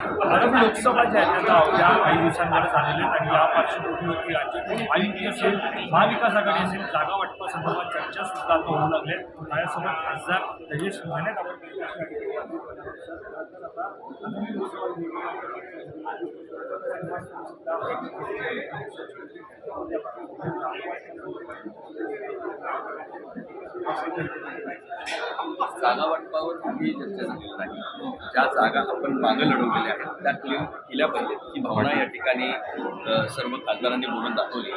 आगामी लोकसभा ज्या आहेत त्या या काही दिवसांमध्ये झालेल्या आहेत आणि या पार्श्वभूमीवरती राज्यातून महायुती असेल महाविकास आघाडी असेल जागा वाटपासंदर्भात चर्चा सुद्धा आता होऊ लागल्या माझ्यासोबत खासदार तेजेश सिंघाने आपण जागा वाटपावर ही चर्चा झालेली नाही. ज्या जागा आपण मागं लढवलेल्या आहेत त्या क्लिअर केल्या पाहिजेत. ही भावना या ठिकाणी सर्व खासदारांनी बोलून दाखवली.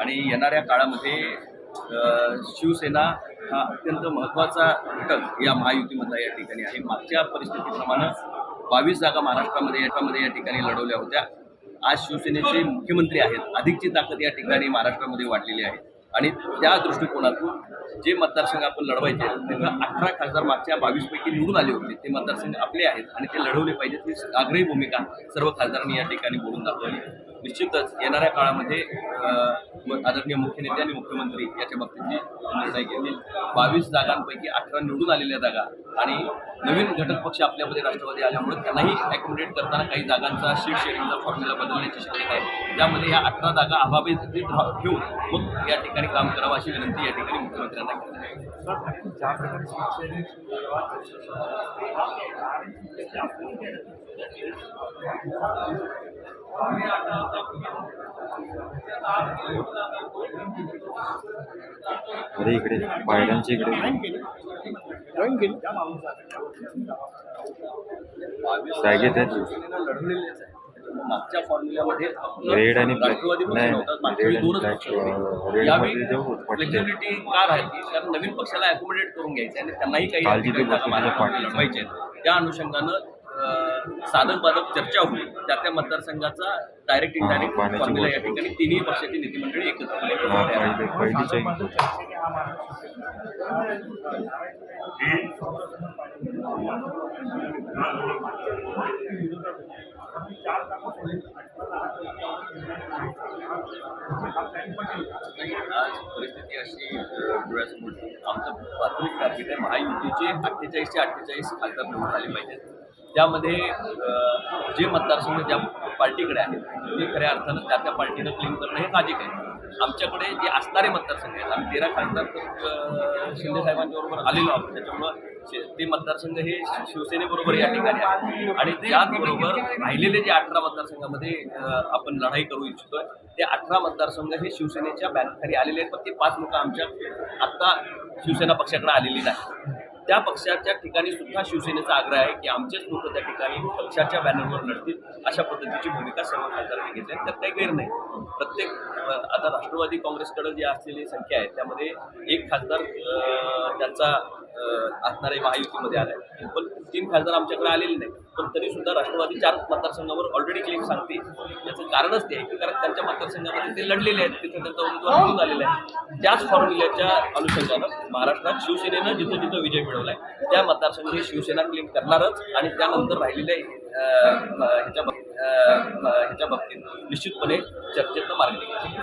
आणि येणाऱ्या काळामध्ये शिवसेना हा अत्यंत महत्त्वाचा घटक या महायुतीमधला या ठिकाणी आहे. मागच्या परिस्थितीप्रमाणे बावीस जागा महाराष्ट्रामध्ये याच्यामध्ये या ठिकाणी लढवल्या होत्या. आज शिवसेनेचे मुख्यमंत्री आहेत. अधिकची ताकद या ठिकाणी महाराष्ट्रामध्ये वाढलेली आहे. आणि त्या दृष्टिकोनातून जे मतदारसंघ आपण लढवायचे आहेत, अठरा खासदार मागच्या बावीस पैकी निवडून आले होते. ते मतदारसंघ आपले आहेत आणि ते लढवले पाहिजेत ही आग्रही भूमिका सर्व खासदारांनी या ठिकाणी बोलून दाखवली. निश्चितच येणाऱ्या काळामध्ये अं, आदरणीय मुख्य नेते आणि मुख्यमंत्री याच्या बाबतीतली निर्णय घेतील. बावीस जागांपैकी अठरा निवडून आलेल्या जागा आणि नवीन घटक पक्ष आपल्यामध्ये राष्ट्रवादी आल्यामुळे त्यांनाही अकोमोडेट करताना काही जागांचा शीट शेअरिंगचा फॉर्म्युला बदलण्याची शक्यता आहे. त्यामध्ये या अठरा जागा अभावित ठेवून मग या ठिकाणी काम करावं अशी विनंती या ठिकाणी मुख्यमंत्र्यांना केली आहे. अरे इकडे पायऱ्यांच्या इकडे. लढवलेल्याच आहेत. मागच्या फॉर्म्युल्यामध्ये रेड आणि फ्लेक्झिबिलिटी का राहते कारण नवीन पक्षाला अकोमोडेट करून घ्यायचं आणि त्यांनाही काही आहेत. त्या अनुषंगानं अं, साधक बाधक चर्चा होईल त्या त्या मतदारसंघाचा डायरेक्ट इनडायरेक्ट फॉर्म्युला या. ठिकाणी तिन्ही पक्षाची नीतिमंडळी आज परिस्थिती अशी डोळ्यासमोर. आमचं प्राथमिक टार्गेट आहे महायुतीचे अठ्ठेचाळीसचे अठ्ठेचाळीस खासदार निवडून आले पाहिजेत त्यामध्ये जे मतदारसंघ ज्या पार्टीकडे आहेत ते खऱ्या अर्थानं त्या त्या पार्टीनं क्लेम करणं हे साजिक आहे. आमच्याकडे जे असणारे मतदारसंघ आहेत आम्ही तेरा खासदार तर शिंदे साहेबांच्या बरोबर आलेलो आहोत. त्याच्यामुळं ते मतदारसंघ हे शिवसेनेबरोबर या ठिकाणी आहेत आणि त्याचबरोबर राहिलेले जे अठरा मतदारसंघामध्ये आपण लढाई करू इच्छितोय ते अठरा मतदारसंघ हे शिवसेनेच्या बॅनरखाली आलेले आहेत. पण ते पाच लोक आमच्या आत्ता शिवसेना पक्षाकडे आलेली नाही त्या पक्षाच्या ठिकाणी सुद्धा शिवसेनेचा आग्रह आहे की आमचेच लोक त्या ठिकाणी पक्षाच्या बॅनरवर लढतील अशा पद्धतीची भूमिका सर्व खासदारांनी घेतली आहे. त्यात काही गैर नाही. प्रत्येक आता राष्ट्रवादी काँग्रेसकडं जी असलेली संख्या आहे त्यामध्ये एक खासदार त्यांचा असणारे महायुतीमध्ये आला आहे. पण तीन खासदार आमच्याकडे आलेले नाही पण तरी सुद्धा राष्ट्रवादी चार मतदारसंघावर ऑलरेडी क्लेम सांगते. याचं कारणच ते आहे की कारण त्यांच्या मतदारसंघामध्ये ते लढलेले आहेत. तिथे त्यांचा उमेदवार निवडून आलेला आहे. त्याच फॉर्म्युल्याच्या अनुषंगानं महाराष्ट्रात शिवसेनेनं जिथं जिथं विजय मिळवला आहे त्या मतदारसंघ शिवसेना क्लेम करणारच आणि त्यानंतर राहिलेल्या ह्याच्या ह्याच्या बाबतीत निश्चितपणे चर्चेतनं मार्ग निघेल.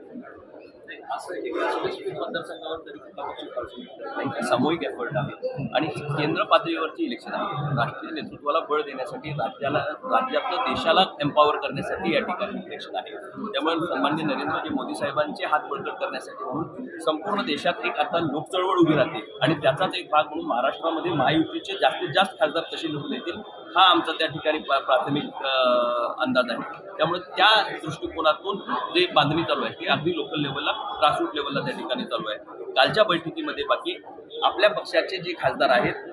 मतदारसंघावर सामूहिक एफर्ट आहे. आणि केंद्र पातळीवरची इलेक्शन आहे. राष्ट्रीय नेतृत्वाला बळ देण्यासाठी राज्याला राज्यातलं देशाला एम्पॉवर करण्यासाठी या ठिकाणी इलेक्शन आहे. त्यामुळे सन्मान्य नरेंद्रजी मोदी साहेबांचे हात बळकट करण्यासाठी म्हणून संपूर्ण देशात एक आता लोकचळवळ उभी राहते. आणि त्याचाच एक भाग म्हणून महाराष्ट्रामध्ये महायुतीचे जास्तीत जास्त खासदार कसे निवडून येतील. हा आमचा त्या ठिकाणी प्राथमिक अंदाज आहे. त्यामुळे त्या दृष्टिकोनातून जे बांधणी चालू आहे ती अगदी लोकल लेवलला ग्रासरूट लेवलला त्या ठिकाणी चालू आहे. कालच्या बैठकीमध्ये बाकी आपल्या पक्षाचे जे खासदार आहेत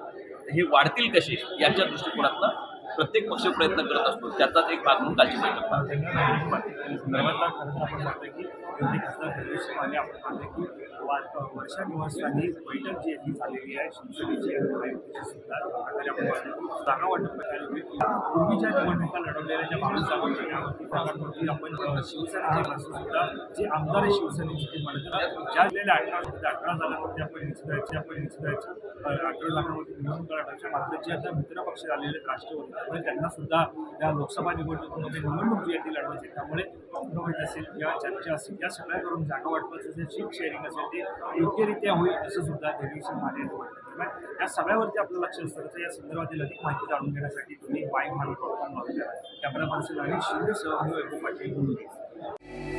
हे वाढतील कसे याच्या दृष्टिकोनातनं प्रत्येक पक्ष प्रयत्न करत असतो. त्याचाच एक भाग म्हणून कालची बैठक पार की वर्षा निवासस्थानी बैठक जी आहे झालेली आहे. शिवसेनेची आणि महायुतीची जागा वाटप प्रकारे पूर्वीच्या निवडणुका लढवलेल्या ज्या बावीस जागा आपण अ, शिवसेनेचे सुद्धा जे आमदार आहे शिवसेनेचे ते म्हणत ज्या दिलेल्या अठरा अठरा जागांवरती आपण निवडायचे आपण निवडायचं अठरा जागांवरती निवडणूक लढवायच्या मात्र जे आता मित्रपक्ष झालेले राष्ट्रवादी त्यामुळे त्यांना सुद्धा या लोकसभा निवडणुकीमध्ये निवडणूक जी आहे ती लढवायची त्यामुळे कॉम्प्रोमाइज असेल किंवा चर्चा असेल या सगळ्या करून जागा वाटपाचं जे सीट शेअरिंग असेल ते योग्यरित्या होईल असं सुद्धा देवेश माने यांनी म्हटलं या सगळ्यावरती आपलं लक्ष असतं. तर या संदर्भातील अधिक माहिती जाणून घेण्यासाठी तुम्ही वाय मानतो कॅमेरा पर्सन आणि शिंदे सहभागी वैभव पाटील